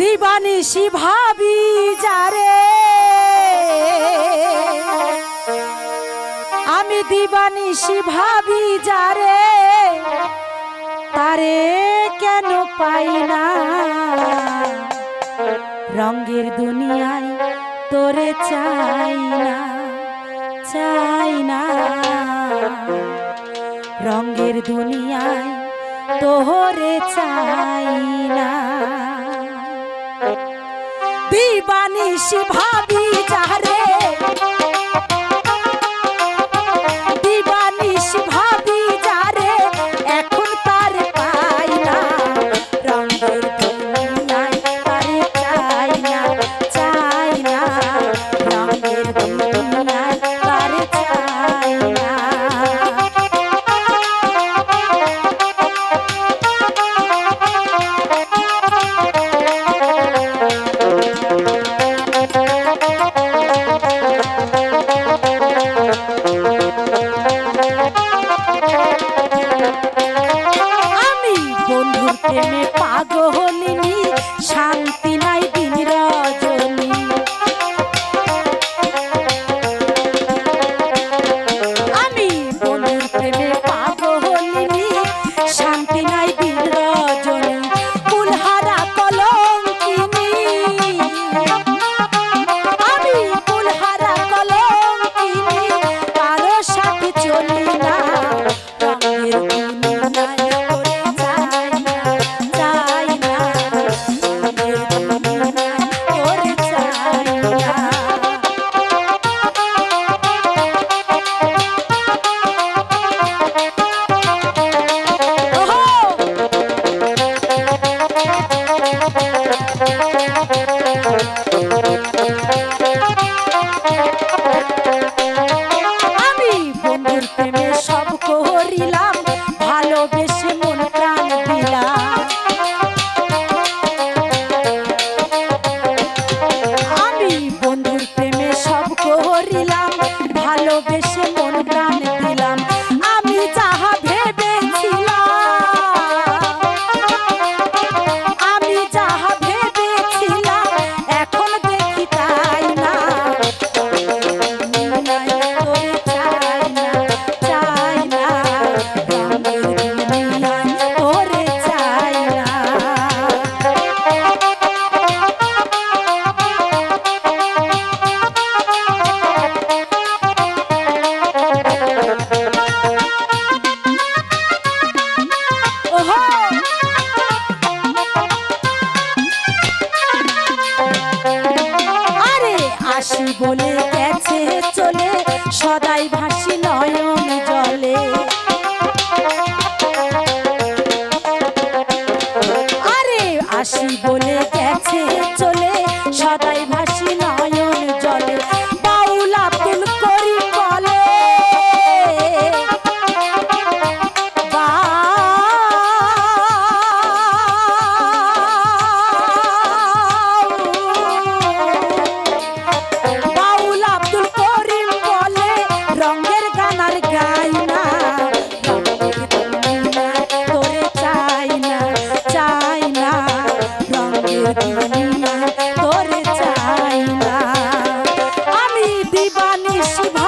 দিবানি ভাবি যারে। আমি দিবানি ভাবি যারে। তারে কেন পাই না? রঙ্গের দুনিয়ায় তোরে চাই না চাই না। রঙ্গের দুনিয়ায় তোরে চাই না। दीवानी शिभाबी चाह रे। প্রেমে পাগলিনী শান্তি নাই দিন রাত বন্ধুর সদাই ভাসি নয়ন জলে। আরে আসি বলে গেছে চলে সদাই She